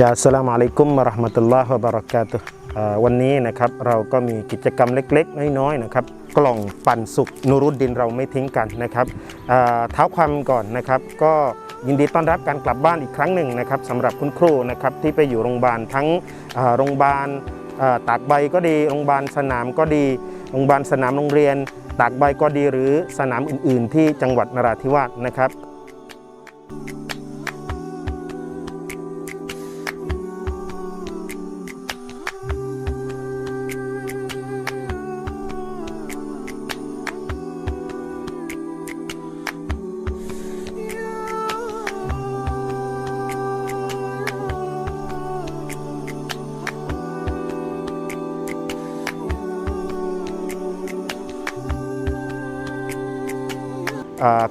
ยาสลามอะลัยกุมมะราะห์มะตุลลอฮ์วะบะเราะกาตุวันนี้นะครับเราก็มีกิจกรรมเล็กๆ น้อยๆนะครับกล่องปันสุขนูรุดดินเราไม่ทิ้งกันนะครับเท้าความก่อนนะครับ ก็ยินดีต้อนรับการกลับบ้านอีกครั้งหนึ่งนะครับสำหรับคุณครูนะครับที่ไปอยู่โรงพยาบาลทั้งโรงพยาบาลตากใบก็ดีโรงพยาบาลสนามก็ดีโรงพยาบาลสนามโรงเรียน ตากใบก็ดีหรือสนามอื่น ๆ ที่จังหวัดนราธิวาสนะครับ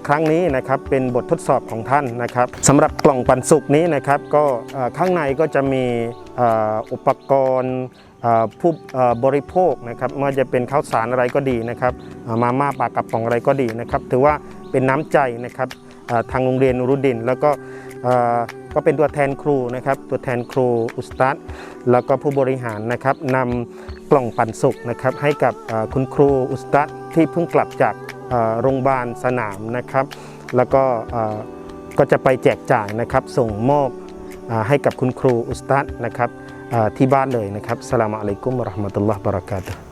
ครั้งนี้นะครับเป็นบททดสอบของท่านนะครับสำหรับกล่องปันสุกนี้นะครับก็ข้างในก็จะมีอุปกรณ์ผู้บริโภคนะครับไม่ว่าจะเป็นข้าวสารอะไรก็ดีนะครับมาม่าปลากระป๋องอะไรก็ดีนะครับถือว่าเป็นน้ำใจนะครับทางโรงเรียนรุดิน แล้วก็ก็เป็นตัวแทนครูนะครับตัวแทนครูอุสตัดแล้วก็ผู้บริหารนะครับนำกล่องปันสุกนะครับให้กับคุณครูอุสตัดที่เพิ่งกลับจาก โรงพยาบาลสนามนะครับ แล้วก็ก็จะไปแจกจ่ายนะครับส่งมอบอให้กับคุณครูอุสตัดนะครับที่บ้านเลยนะครับสลามอะลัยกุมรห์มะตุลลอฮ์บรากาตุ